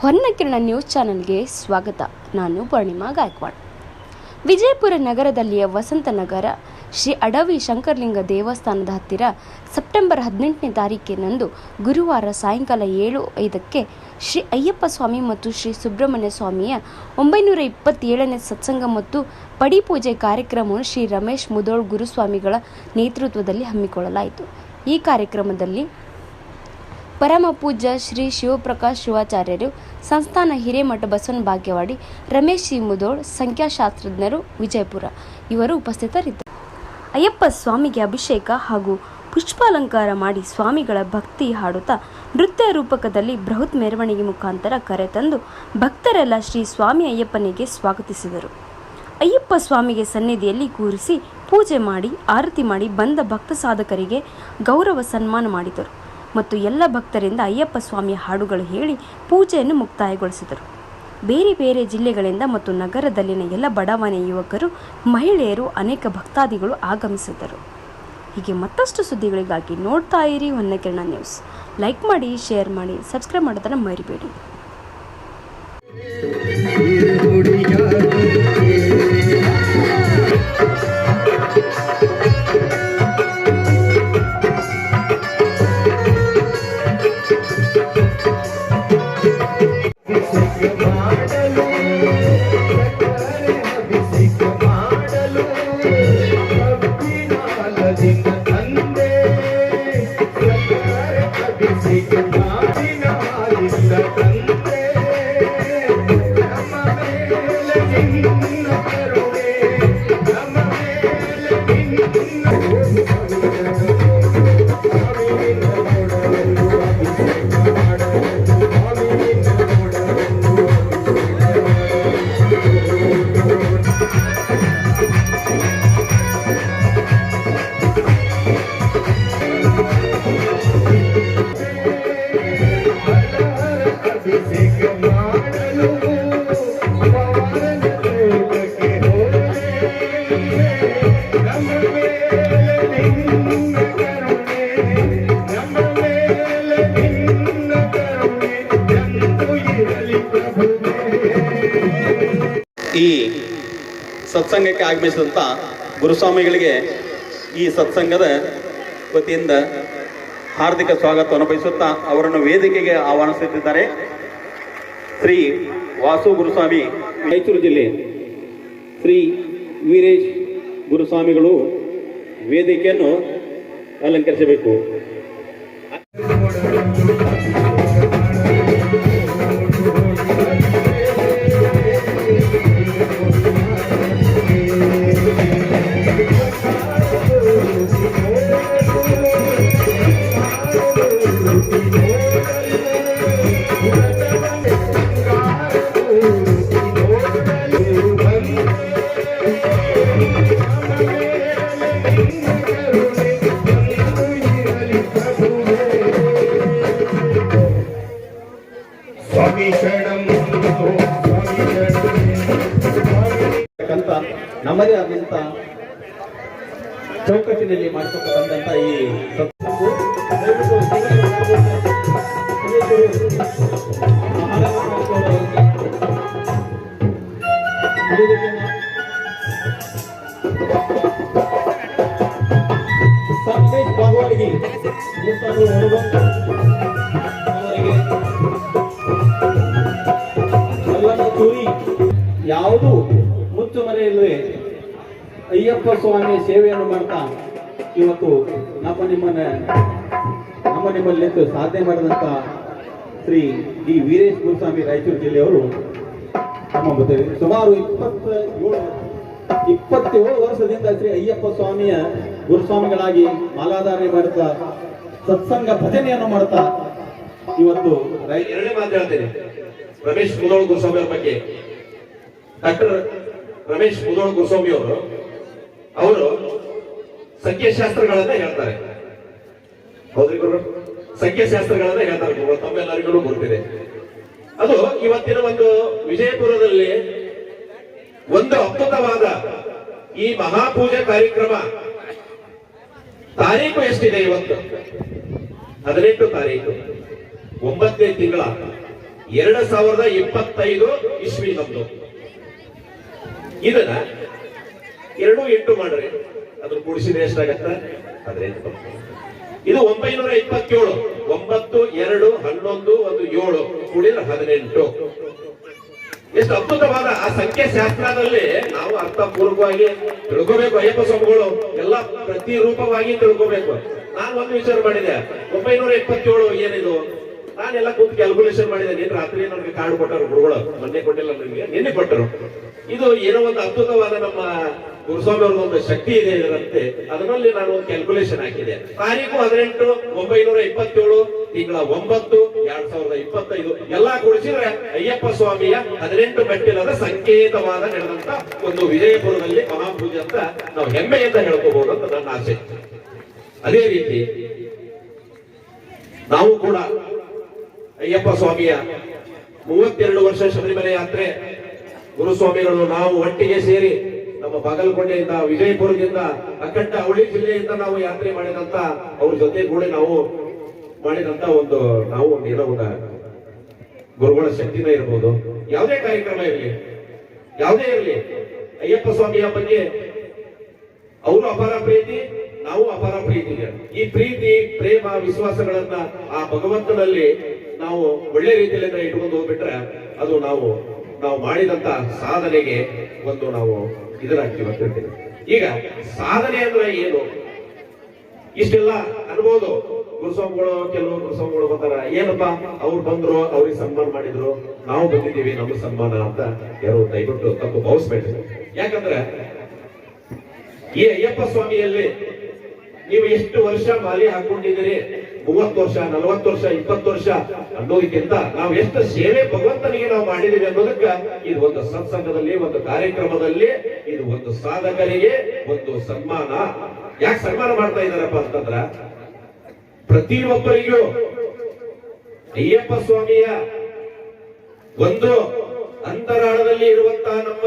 ಹೊನ್ನಕಿರಣ news ಚಾನೆಲ್ಗೆ ಸ್ವಾಗತ. ನಾನು ಪೂರ್ಣಿಮಾ ಗಾಯಕ್ವಾಡ್. ವಿಜಯಪುರ ನಗರದಲ್ಲಿಯ ವಸಂತನಗರ ಶ್ರೀ ಅಡವಿ ಶಂಕರಲಿಂಗ ದೇವಸ್ಥಾನದ ಹತ್ತಿರ ಸೆಪ್ಟೆಂಬರ್ ಹದಿನೆಂಟನೇ ತಾರೀಕಿನಂದು ಗುರುವಾರ ಸಾಯಂಕಾಲ ಏಳು ಐದಕ್ಕೆ ಶ್ರೀ ಅಯ್ಯಪ್ಪ ಸ್ವಾಮಿ ಮತ್ತು ಶ್ರೀ ಸುಬ್ರಹ್ಮಣ್ಯ ಸ್ವಾಮಿಯ ಒಂಬೈನೂರ ಇಪ್ಪತ್ತೇಳನೇ ಸತ್ಸಂಗ ಮತ್ತು ಪಡಿಪೂಜೆ ಕಾರ್ಯಕ್ರಮವನ್ನು ಶ್ರೀ ರಮೇಶ್ ಮುದೋಳ್ ಗುರುಸ್ವಾಮಿಗಳ ನೇತೃತ್ವದಲ್ಲಿ ಹಮ್ಮಿಕೊಳ್ಳಲಾಯಿತು. ಈ ಕಾರ್ಯಕ್ರಮದಲ್ಲಿ ಪರಮ ಪೂಜ್ಯ ಶ್ರೀ ಶಿವಪ್ರಕಾಶ್ ಶಿವಾಚಾರ್ಯರು, ಸಂಸ್ಥಾನ ಹಿರೇಮಠ ಬಸವನ ಭಾಗ್ಯವಾಡಿ ರಮೇಶ್ ಸಿ ಮುದೋಳ್, ಸಂಖ್ಯಾಶಾಸ್ತ್ರಜ್ಞರು, ವಿಜಯಪುರ ಇವರು ಉಪಸ್ಥಿತರಿದ್ದರು ಅಯ್ಯಪ್ಪ ಸ್ವಾಮಿಗೆ ಅಭಿಷೇಕ ಹಾಗೂ ಪುಷ್ಪಾಲಂಕಾರ ಮಾಡಿ ಸ್ವಾಮಿಗಳ ಭಕ್ತಿ ಹಾಡುತ್ತಾ ನೃತ್ಯ ರೂಪಕದಲ್ಲಿ ಬೃಹತ್ ಮೆರವಣಿಗೆ ಮುಖಾಂತರ ಕರೆತಂದು ಭಕ್ತರೆಲ್ಲ ಶ್ರೀ ಸ್ವಾಮಿ ಅಯ್ಯಪ್ಪನಿಗೆ ಸ್ವಾಗತಿಸಿದರು. ಅಯ್ಯಪ್ಪ ಸ್ವಾಮಿಗೆ ಸನ್ನಿಧಿಯಲ್ಲಿ ಕೂರಿಸಿ ಪೂಜೆ ಮಾಡಿ, ಆರತಿ ಮಾಡಿ ಬಂದ ಭಕ್ತ ಸಾಧಕರಿಗೆ ಗೌರವ ಸನ್ಮಾನ ಮಾಡಿದರು ಮತ್ತು ಎಲ್ಲ ಭಕ್ತರಿಂದ ಅಯ್ಯಪ್ಪ ಸ್ವಾಮಿಯ ಹಾಡುಗಳು ಹೇಳಿ ಪೂಜೆಯನ್ನು ಮುಕ್ತಾಯಗೊಳಿಸಿದರು. ಬೇರೆ ಬೇರೆ ಜಿಲ್ಲೆಗಳಿಂದ ಮತ್ತು ನಗರದಲ್ಲಿನ ಎಲ್ಲ ಬಡಾವಣೆ ಯುವಕರು, ಮಹಿಳೆಯರು, ಅನೇಕ ಭಕ್ತಾದಿಗಳು ಆಗಮಿಸಿದರು ಹೀಗೆ ಮತ್ತಷ್ಟು ಸುದ್ದಿಗಳಿಗಾಗಿ ನೋಡ್ತಾ ಇರಿ ಹೊನ್ನಕಿರಣ ನ್ಯೂಸ್. ಲೈಕ್ ಮಾಡಿ, ಶೇರ್ ಮಾಡಿ, ಸಬ್ಸ್ಕ್ರೈಬ್ ಮಾಡೋದನ್ನು ಮರಿಬೇಡಿ. ಸತ್ಸಂಗಕ್ಕೆ ಆಗಮಿಸಿದಂಥ ಗುರುಸ್ವಾಮಿಗಳಿಗೆ ಈ ಸತ್ಸಂಗದ ವತಿಯಿಂದ ಹಾರ್ದಿಕ ಸ್ವಾಗತವನ್ನು ಬಯಸುತ್ತಾ ಅವರನ್ನು ವೇದಿಕೆಗೆ ಆಹ್ವಾನಿಸುತ್ತಿದ್ದಾರೆ. ಶ್ರೀ ವಾಸು ಗುರುಸ್ವಾಮಿ ಮೈಸೂರು ಜಿಲ್ಲೆ ಶ್ರೀ ವೀರೇಶ್ ಗುರುಸ್ವಾಮಿಗಳು ವೇದಿಕೆಯನ್ನು ಅಲಂಕರಿಸಬೇಕು. ಚೌಕಟ್ಟಿನಲ್ಲಿ ಮಾಡಿರ್ತಕ್ಕಂಥ ಈ ಸತ್ಸಂಗು ದಯವಿಟ್ಟು ಅಯ್ಯಪ್ಪ ಸ್ವಾಮಿ ಸೇವೆಯನ್ನು ಮಾಡ್ತಾ ಇವತ್ತು ನಮ್ಮ ನಿಮ್ಮನ್ನ ನಮ್ಮ ನಿಮ್ಮಲ್ಲಿ ನಿಂತು ಸಾಧನೆ ಮಾಡಿದಂತ ಶ್ರೀ ಡಿ ವೀರೇಶ್ ಗುರುಸ್ವಾಮಿ ರಾಯಚೂರು ಜಿಲ್ಲೆಯವರು ನಮ್ಮ ಸುಮಾರು ಇಪ್ಪತ್ತ ಏಳು, ಇಪ್ಪತ್ತೇಳು ವರ್ಷದಿಂದ ಶ್ರೀ ಅಯ್ಯಪ್ಪ ಸ್ವಾಮಿಯ ಗುರುಸ್ವಾಮಿಗಳಾಗಿ ಮಾಲಾಧಾರಣೆ ಮಾಡುತ್ತಾ ಸತ್ಸಂಗ ಭಜನೆಯನ್ನು ಮಾಡುತ್ತಾ ಇವತ್ತು ಎರಡನೇ ಮಾತು ಹೇಳ್ತೇನೆ. ರಮೇಶ್ ಮುದೋಳ್ ಗುರುಸ್ವಾಮಿ ಬಗ್ಗೆ. ಡಾಕ್ಟರ್ ರಮೇಶ್ ಮುದೋಳ್ ಗುರುಸ್ವಾಮಿ ಅವರು ಅವರು ಸಂಖ್ಯಾಶಾಸ್ತ್ರಗಳನ್ನ ಹೇಳ್ತಾರೆ. ಹೌದ್ರಿ ಗುರು? ಸಂಖ್ಯಾಶಾಸ್ತ್ರಗಳನ್ನ ಹೇಳ್ತಾರೆ ಗುರು, ತಮ್ಮೆಲ್ಲರಿಗೂ ಗೊತ್ತಿದೆ. ಅದು ಇವತ್ತಿನ ಒಂದು ವಿಜಯಪುರದಲ್ಲಿ ಒಂದು ಅದ್ಭುತವಾದ ಈ ಮಹಾಪೂಜೆ ಕಾರ್ಯಕ್ರಮ. ತಾರೀಕು ಎಷ್ಟಿದೆ ಇವತ್ತು? ಹದಿನೆಂಟು ತಾರೀಕು. ಒಂಬತ್ತನೇ ತಿಂಗಳ. ಎರಡ್ ಸಾವಿರದ ಇಪ್ಪತ್ತೈದು ಇಸ್ವಿ ನಮ್ದು. ಇದನ್ನ ಎರಡು ಎಂಟು ಮಾಡ್ರಿ. ಅದ್ರ ಕೂಡಿಸಿದ್ರೆ ಎಷ್ಟಾಗತ್ತ? ಹದಿನೆಂಟು. ಇದು ಒಂಬೈನೂರ ಇಪ್ಪತ್ತೇಳು. ಒಂಬತ್ತು, ಎರಡು, ಹನ್ನೊಂದು, ಒಂದು, ಏಳು. ಕೂಡಿದ್ರೆ ಹದಿನೆಂಟು. ಎಷ್ಟು ಅದ್ಭುತವಾದ ಆ ಸಂಖ್ಯೆ ಶಾಸ್ತ್ರದಲ್ಲಿ ನಾವು ಅರ್ಥಪೂರ್ವಕವಾಗಿ ತಿಳ್ಕೋಬೇಕು ಅಯ್ಯಪ್ಪ ಸ್ವಾಮಿಗಳು. ಎಲ್ಲ ಪ್ರತಿರೂಪವಾಗಿ ತಿಳ್ಕೋಬೇಕು. ನಾನು ಒಂದು ವಿಚಾರ ಮಾಡಿದೆ. ಒಂಬೈನೂರ ಇಪ್ಪತ್ತೇಳು ಏನಿದು? ನಾನೆಲ್ಲ ಕೂತು ಕ್ಯಾಲ್ಕುಲೇಷನ್ ಮಾಡಿದೆ ರಾತ್ರಿ ನನಗೆ ಕಾರ್ಡ್ ಕೊಟ್ಟರು ಗುರುಗಳು? ಮೊನ್ನೆ ಕೊಟ್ಟಿಲ್ಲ ನನಗೆ ನಿನ್ನೆ ಕೊಟ್ಟರು. ಇದು ಏನೋ ಒಂದು ಅದ್ಭುತವಾದ ನಮ್ಮ ಗುರುಸ್ವಾಮಿ ಅವ್ರದ್ದು ಒಂದು ಶಕ್ತಿ ಇದೆ ಇದರಂತೆ. ಅದರಲ್ಲಿ ನಾನು ಒಂದು ಕ್ಯಾಲ್ಕುಲೇಷನ್ ಹಾಕಿದೆ. ತಾರೀಕು ಹದಿನೆಂಟು, ಒಂಬೈನೂರ ಇಪ್ಪತ್ತೇಳು, ತಿಂಗಳ ಒಂಬತ್ತು, ಎರಡ್ ಸಾವಿರದ ಇಪ್ಪತ್ತೈದು. ಎಲ್ಲಾ ಕೂಡಿಸಿದ್ರೆ ಅಯ್ಯಪ್ಪ ಸ್ವಾಮಿಯ ಹದಿನೆಂಟು ಮೆಟ್ಟಿಲದ ಸಂಕೇತವಾದ ನಡೆದಂತ ಒಂದು ವಿಜಯಪುರದಲ್ಲಿ ಮಹಾಪೂಜೆ ಅಂತ ನಾವು ಹೆಮ್ಮೆಯಿಂದ ಹೇಳ್ಕೋಬಹುದು ಅಂತ ನನ್ನ ಆಸೆ. ಅದೇ ರೀತಿ, ನಾವು ಕೂಡ ಅಯ್ಯಪ್ಪ ಸ್ವಾಮಿಯ ಮೂವತ್ತೆರಡು ವರ್ಷ ಶಬರಿಮಲೆ ಯಾತ್ರೆ. ಗುರುಸ್ವಾಮಿಗಳು, ನಾವು ಒಟ್ಟಿಗೆ ಸೇರಿ ನಮ್ಮ ಬಾಗಲಕೋಟೆಯಿಂದ, ವಿಜಯಪುರದಿಂದ, ಅಖಂಡ ಅವಳಿ ಜಿಲ್ಲೆಯಿಂದ ನಾವು ಯಾತ್ರೆ ಮಾಡಿದಂತ ಅವ್ರ ಜೊತೆ ಕೂಡ ನಾವು ಮಾಡಿದಂತ ಒಂದು ನಾವು ಒಂದು ಏನೋ ಒಂದು ಗುರುಗಳ ಶಕ್ತಿನ ಇರ್ಬೋದು. ಯಾವುದೇ ಕಾರ್ಯಕ್ರಮ ಇರಲಿ, ಯಾವುದೇ ಇರಲಿ, ಅಯ್ಯಪ್ಪ ಸ್ವಾಮಿಯ ಬಗ್ಗೆ ಅವರು ಅಪಾರ ಪ್ರೀತಿ, ನಾವು ಅಪಾರ ಪ್ರೀತಿ ಈ ಪ್ರೀತಿ, ಪ್ರೇಮ, ವಿಶ್ವಾಸಗಳನ್ನ ಆ ಭಗವಂತನಲ್ಲಿ ನಾವು ಒಳ್ಳೆ ರೀತಿಯಲ್ಲಿ ಇಟ್ಕೊಂಡು ಹೋಗ್ಬಿಟ್ರೆ ಅದು ನಾವು ನಾವು ಮಾಡಿದಂತ ಸಾಧನೆಗೆ ಒಂದು ನಾವು ಇದರಾಗ್ತೀವಿ ಅಂತ ಹೇಳ್ತೀವಿ ಈಗ ಸಾಧನೆ ಅಂದ್ರೆ ಏನು? ಇಷ್ಟೆಲ್ಲ ಅನ್ಬೋದು. ಗುರುಸ್ವಾಮಿಗಳು, ಕೆಲವು ಗುರುಸ್ವಾಮಿಗಳು ಬಂದಾರ, ಏನಪ್ಪಾ? ಅವ್ರು ಬಂದ್ರು, ಅವ್ರಿಗೆ ಸನ್ಮಾನ ಮಾಡಿದ್ರು, ನಾವು ಬಂದಿದ್ದೀವಿ, ನಮ್ಗೆ ಸನ್ಮಾನ ಅಂತ ಯಾರು ದಯವಿಟ್ಟು ತಪ್ಪು ಭಾವಿಸ್ಬೇಕು ಯಾಕಂದ್ರೆ ಈ ಅಯ್ಯಪ್ಪ ಸ್ವಾಮಿಯಲ್ಲಿ ನೀವು ಎಷ್ಟು ವರ್ಷ ಮಾಲಿ ಹಾಕೊಂಡಿದ್ದೀರಿ? ಮೂವತ್ತು ವರ್ಷ, ನಲವತ್ತು ವರ್ಷ, ಇಪ್ಪತ್ತು ವರ್ಷ, ಅನ್ನೋದಕ್ಕಿಂತ ನಾವು ಎಷ್ಟು ಸೇವೆ ಭಗವಂತನಿಗೆ ನಾವು ಮಾಡಿದೀವಿ ಅನ್ನೋದಕ್ಕ ಇದು ಒಂದು ಸತ್ಸಂಗದಲ್ಲಿ, ಒಂದು ಕಾರ್ಯಕ್ರಮದಲ್ಲಿ, ಇದು ಒಂದು ಸಾಧಕರಿಗೆ ಒಂದು ಸನ್ಮಾನ. ಯಾಕೆ ಸನ್ಮಾನ ಮಾಡ್ತಾ ಇದ್ದಾರಪ್ಪ ಅಂತಂದ್ರ, ಪ್ರತಿಯೊಬ್ಬರಿಗೂ ಅಯ್ಯಪ್ಪ ಸ್ವಾಮಿಯ ಒಂದು ಅಂತರಾಳದಲ್ಲಿ ಇರುವಂತಹ ನಮ್ಮ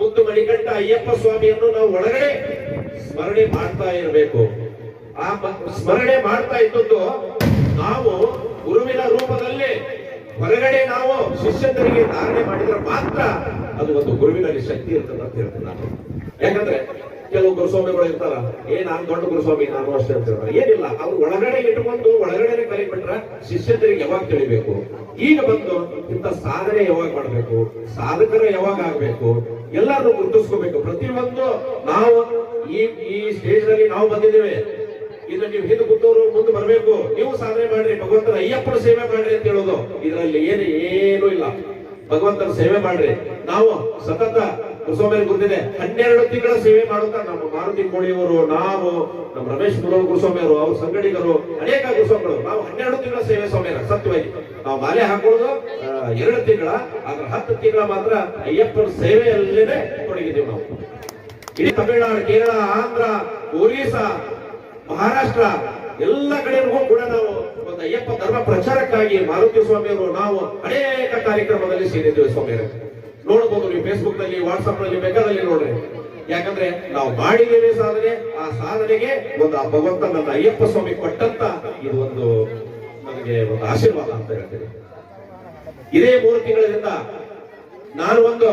ಮುದ್ದು ಮಣಿಕಂಠ ಅಯ್ಯಪ್ಪ ಸ್ವಾಮಿಯನ್ನು ನಾವು ಒಳಗಡೆ ಸ್ಮರಣೆ ಮಾಡ್ತಾ ಇರಬೇಕು. ಆ ಸ್ಮರಣೆ ಮಾಡ್ತಾ ಇದ್ದದ್ದು ನಾವು ಗುರುವಿನ ರೂಪದಲ್ಲಿ ಹೊರಗಡೆ ನಾವು ಶಿಷ್ಯಂದರಿಗೆ ಧಾರಣೆ ಮಾಡಿದ್ರೆ ಮಾತ್ರ ಅದು ಒಂದು ಗುರುವಿನಲ್ಲಿ ಶಕ್ತಿ ಇರ್ತದೆ ಅಂತ ಹೇಳ್ತೇನೆ ನಾನು. ಯಾಕಂದ್ರೆ ಕೆಲವು ಗುರುಸ್ವಾಮಿಗಳು ಇರ್ತಾರ, ಏ, ನಾನು ದೊಡ್ಡ ಗುರುಸ್ವಾಮಿ, ನಾನು ಅಷ್ಟೇ ಅಂತ ಹೇಳ್ತಾರೆ. ಏನಿಲ್ಲ, ಅವ್ರು ಒಳಗಡೆ ಇಟ್ಕೊಂಡು ಒಳಗಡೆ ಕಲಿಬಿಟ್ರೆ ಶಿಷ್ಯಂದರಿಗೆ ಯಾವಾಗ ತಿಳಿಬೇಕು? ಈಗ ಬಂದು ಇಂಥ ಸಾಧನೆ ಯಾವಾಗ ಮಾಡಬೇಕು? ಸಾಧಕರ ಯಾವಾಗ ಆಗ್ಬೇಕು? ಎಲ್ಲಾರು ಗುರುತಿಸ್ಕೋಬೇಕು. ಪ್ರತಿಯೊಂದು ನಾವು ಈ ಈ ಸ್ಟೇಜ್ನಲ್ಲಿ ನಾವು ಬಂದಿದ್ದೇವೆ. ಇದು ನೀವು ಹಿಂದೆ ಕೂತವರು ಮುಂದೆ ಬರಬೇಕು. ನೀವು ಸಾಧನೆ ಮಾಡ್ರಿ, ಭಗವಂತನ ಅಯ್ಯಪ್ಪನ ಸೇವೆ ಮಾಡ್ರಿ ಅಂತ ಹೇಳೋದು. ಇದರಲ್ಲಿ ಏನು ಏನೂ ಇಲ್ಲ. ಭಗವಂತನ ಸೇವೆ ಮಾಡ್ರಿ. ನಾವು ಸತತ ಗುರುಸ್ವಾಮಿ ಗುರುತಿದೆ. ಹನ್ನೆರಡು ತಿಂಗಳ ಸೇವೆ ಮಾಡುತ್ತಾ ನಮ್ಮ ಮಾರುತಿ ಕೋಳಿಯವರು, ನಾವು, ನಮ್ಮ ರಮೇಶ್ ಗುರುಸ್ವಾಮಿ ಅವರು ಅವ್ರ ಸಂಗಡಿಗರು, ಅನೇಕ ಗುರುಸ್ವಾಮಿಗಳು. ನಾವು ಹನ್ನೆರಡು ತಿಂಗಳ ಸೇವೆ ಸ್ವಾಮಿಯರ, ಸತ್ಯವಾಗಿ. ನಾವು ಮಾಲೆ ಹಾಕೊಳ್ಳೋದು ಎರಡು ತಿಂಗಳ, ಆದ್ರೆ ಹತ್ತು ತಿಂಗಳ ಮಾತ್ರ ಅಯ್ಯಪ್ಪನ ಸೇವೆಯಲ್ಲೇನೆ ತೊಡಗಿದ್ದೀವಿ ನಾವು. ಇಡೀ ತಮಿಳುನಾಡು, ಕೇರಳ, ಆಂಧ್ರ, ಒರಿಸ್ಸಾ ಮಹಾರಾಷ್ಟ್ರ, ಎಲ್ಲ ಕಡೆ ಕೂಡ ನಾವು ಒಂದು ಅಯ್ಯಪ್ಪ ಧರ್ಮ ಪ್ರಚಾರಕ್ಕಾಗಿ ಮಾರುತಿ ಸ್ವಾಮಿಯವರು ನಾವು ಅನೇಕ ಕಾರ್ಯಕ್ರಮದಲ್ಲಿ ಸೇರಿದ್ದೇವೆ ಸ್ವಾಮಿಯರೇ ನೋಡಬಹುದು ನೀವು ಫೇಸ್ಬುಕ್ನಲ್ಲಿ ವಾಟ್ಸ್ಆಪ್ನಲ್ಲಿ ಬೇಕಾದಲ್ಲಿ ನೋಡ್ರಿ. ಯಾಕಂದ್ರೆ ನಾವು ಮಾಡಿದ್ದೇವೆ ಸಾಧನೆ, ಆ ಸಾಧನೆಗೆ ಒಂದು ಆ ಭಗವಂತ ನನ್ನ ಅಯ್ಯಪ್ಪ ಸ್ವಾಮಿ ಕೊಟ್ಟಂತ ಇದು ಒಂದು ನನಗೆ ಒಂದು ಆಶೀರ್ವಾದ ಅಂತ ಹೇಳ್ತೇನೆ. ಇದೇ ಮೂರು ತಿಂಗಳಿಂದ ನಾನು ಒಂದು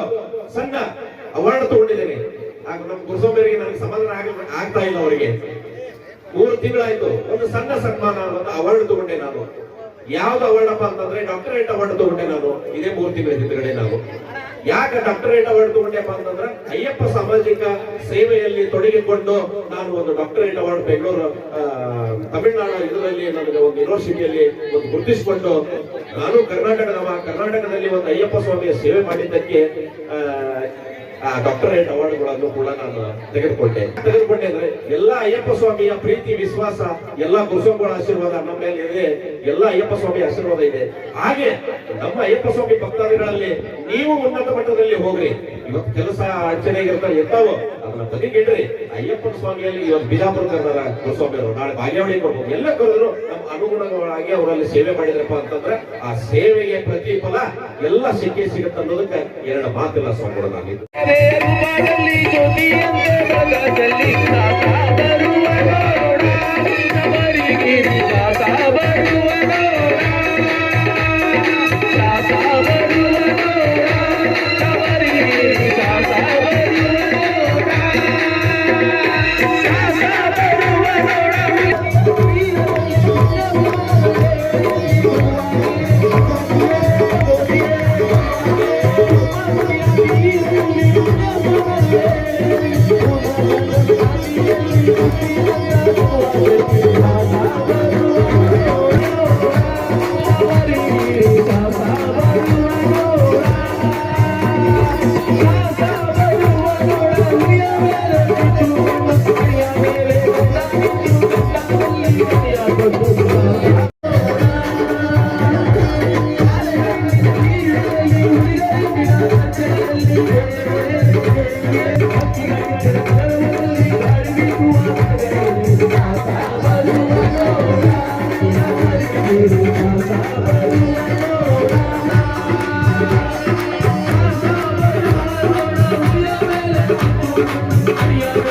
ಸಣ್ಣ ಅವಾರ್ಡ್ ತಗೊಂಡಿದ್ದೇನೆ. ಆಗ ನಮ್ಮ ಗುರುಸ್ವಾಮಿಯವರಿಗೆ ನನಗೆ ಸಮಾಧಾನ ಆಗ- ಆಗ್ತಾ ಇಲ್ಲ ಅವರಿಗೆ. ಮೂರು ತಿಂಗಳಾಯ್ತು. ಒಂದು ಸಣ್ಣ ಸನ್ಮಾನ ಒಂದು ಅವಾರ್ಡ್ ತಗೊಂಡೆ ನಾನು. ಯಾವ್ದು ಅವಾರ್ಡ್ ಅಪ್ಪ ಅಂತಂದ್ರೆ ಡಾಕ್ಟರೇಟ್ ಅವಾರ್ಡ್ ತಗೊಂಡೆ ನಾನು. ಇದೇ ಮೂರು ತಿಂಗಳ ಹಿಂದ್ಗಡೆ ನಾನು ಯಾಕೆ ಡಾಕ್ಟರೇಟ್ ಅವಾರ್ಡ್ ತಗೊಂಡೆಪ್ಪ ಅಂತಂದ್ರೆ ಅಯ್ಯಪ್ಪ ಸಾಮಾಜಿಕ ಸೇವೆಯಲ್ಲಿ ತೊಡಗಿಕೊಂಡು ನಾನು ಒಂದು ಡಾಕ್ಟರೇಟ್ ಅವಾರ್ಡ್ ಬೆಂಗಳೂರು ತಮಿಳ್ನಾಡು ಇದರಲ್ಲಿ ನನಗೆ ಒಂದು ಯೂನಿವರ್ಸಿಟಿಯಲ್ಲಿ ಒಂದು ಗುರುತಿಸಿಕೊಂಡು ನಾನು ಕರ್ನಾಟಕದವ ಕರ್ನಾಟಕದಲ್ಲಿ ಒಂದು ಅಯ್ಯಪ್ಪ ಸ್ವಾಮಿಯ ಸೇವೆ ಮಾಡಿದ್ದಕ್ಕೆ ಡಾಕ್ಟರೇಟ್ ಅವಾರ್ಡ್ಗಳನ್ನು ಕೂಡ ನಾನು ತೆಗೆದುಕೊಂಡೆ. ತೆಗೆದುಕೊಂಡೆ ಅಂದ್ರೆ ಎಲ್ಲ ಅಯ್ಯಪ್ಪ ಸ್ವಾಮಿಯ ಪ್ರೀತಿ, ವಿಶ್ವಾಸ, ಎಲ್ಲ ಗುರುಸ್ವಾಮಿಗಳ ಆಶೀರ್ವಾದ ನಮ್ಮ ಮೇಲೆ ಇದೆ. ಎಲ್ಲ ಅಯ್ಯಪ್ಪ ಸ್ವಾಮಿ ಆಶೀರ್ವಾದ ಇದೆ. ಹಾಗೆ ನಮ್ಮ ಅಯ್ಯಪ್ಪ ಸ್ವಾಮಿ ಭಕ್ತಾದಿಗಳಲ್ಲಿ ನೀವು ಉನ್ನತ ಮಟ್ಟದಲ್ಲಿ ಹೋಗ್ರಿ. ಇವತ್ತು ಕೆಲಸ ಆಚರಣೆಗಿರ್ತಾವ ಇರ್ತಾವ, ಅದನ್ನ ಬದಿಗಿಡ್ರಿ ಅಯ್ಯಪ್ಪನ ಸ್ವಾಮಿಯಲ್ಲಿ ಇವತ್ತು ಬಿಜಾಪುರ ಕರ್ದಾರ ಅವರು ನಾಳೆ ಬಾಗೇವಾಡಿ ಕೊಡ್ಬೋದು ಎಲ್ಲ ಕರೆದ್ರು ನಮ್ಮ ಅನುಗುಣವಾಗಿ ಅವರಲ್ಲಿ ಸೇವೆ ಮಾಡಿದ್ರಪ್ಪ ಅಂತಂದ್ರೆ ಆ ಸೇವೆಗೆ ಪ್ರತಿಫಲ ಎಲ್ಲ ಸಿಕ್ಕೇ ಸಿಗುತ್ತೆ ಅನ್ನೋದಕ್ಕೆ ಎರಡು ಮಾತಿಲ್ಲ ಸ್ವಾಮಿಗಳು ನಾನು. ರೂಪದಲ್ಲಿ Maria.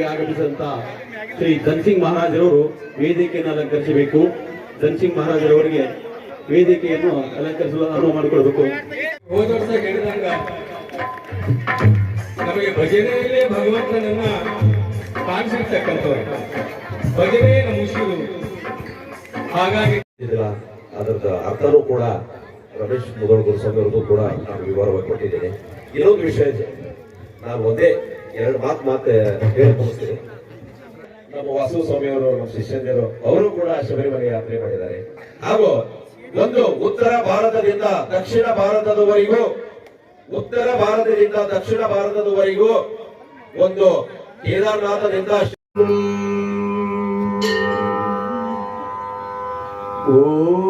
ಈಗ ಆಗಮಿಸಿದಂತ ಶ್ರೀ ಧನ್ಸಿಂಗ್ ಮಹಾರಾಜರವರು ವೇದಿಕೆಯನ್ನು ಅಲಂಕರಿಸಬೇಕು. ಧನ್ಸಿಂಗ್ ಮಹಾರಾಜರವರಿಗೆ ವೇದಿಕೆಯನ್ನು ಅಲಂಕರಿಸಲು ಅನುವು ಮಾಡಿಕೊಳ್ಬೇಕು ಹೋದ ವರ್ಷ ಹೇಳಿದಂಗ ನಮಗೆ ಭಜನೆಯಲ್ಲೇ ಭಗವಂತನನ್ನ ಕಾಣಿಸಿರ್ತಕ್ಕಂಥವ್ರು. ಭಜನೆ ನಮ್ಮ ಉಸಿರು ಹಾಗಾಗಿ ಇದರ ಅದರದ ಅರ್ಥನೂ ಕೂಡ ರಮೇಶ್ ಮುದೋಳ್ ಗುರುಸ್ವಾಮಿ ಅವ್ರದ್ದು ಕೂಡ ನಾನು ವಿವರವಾಗಿ ಕೊಟ್ಟಿದ್ದೇನೆ. ಇನ್ನೊಂದು ವಿಷಯ ನಾನು ಒಂದೇ ಎರಡು ಮಾತು ಮಾತು ಹೇಳಿ ಮುಗಿಸ್ತೀನಿ ನಮ್ಮ ವಾಸು ಸ್ವಾಮಿ ಅವರು ನಮ್ಮ ಶಿಷ್ಯಂದಿರು, ಅವರು ಕೂಡ ಶಬರಿಮಲೆ ಯಾತ್ರೆ ಮಾಡಿದ್ದಾರೆ. ಹಾಗೂ ಒಂದು ಉತ್ತರ ಭಾರತದಿಂದ ದಕ್ಷಿಣ ಭಾರತದವರೆಗೂ, ಉತ್ತರ ಭಾರತದಿಂದ ದಕ್ಷಿಣ ಭಾರತದವರೆಗೂ ಒಂದು ಕೇದಾರನಾಥದಿಂದ ಓಂ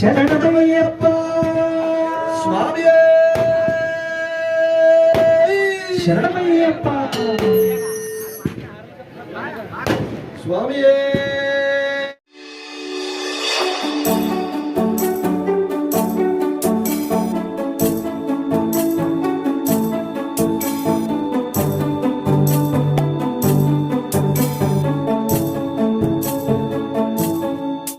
ಶರಣಮಯ್ಯಪ್ಪ. ಸ್ವಾಮಿಯೇ. ಶರಣಮಯ್ಯಪ್ಪ. ಸ್ವಾಮಿಯೇ.